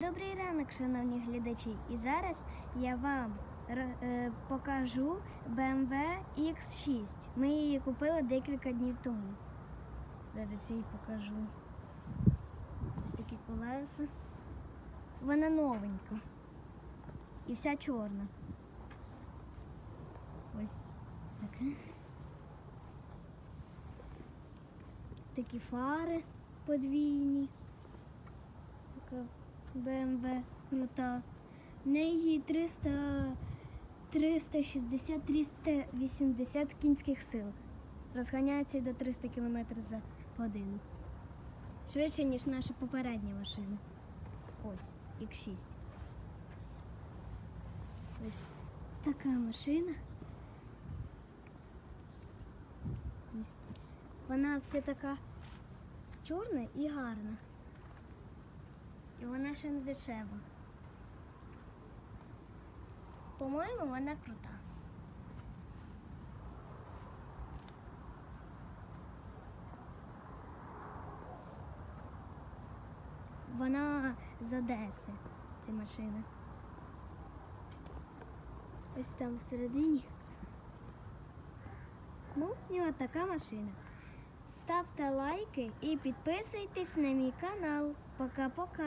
Добрий ранок, шановні глядачі. І зараз я вам е, покажу BMW X6. Ми її купили декілька днів тому. Зараз її покажу. Ось такі колеса. Вона новенька. І вся чорна. Ось таке. Такі фари подвійні. BMW крута. В неї 300, 360-380 кінських сил. Розганяється до 300 км за годину. Швидше, ніж наша попередня машина. Ось, X6. Ось така машина. Ось. Вона вся така чорна і гарна. Ще не дешева. По-моєму, вона крута. Вона з Одеси, ця машина. Ось там всередині. Ну, і от така машина. Ставте лайки і підписуйтесь на мій канал. Пока-пока.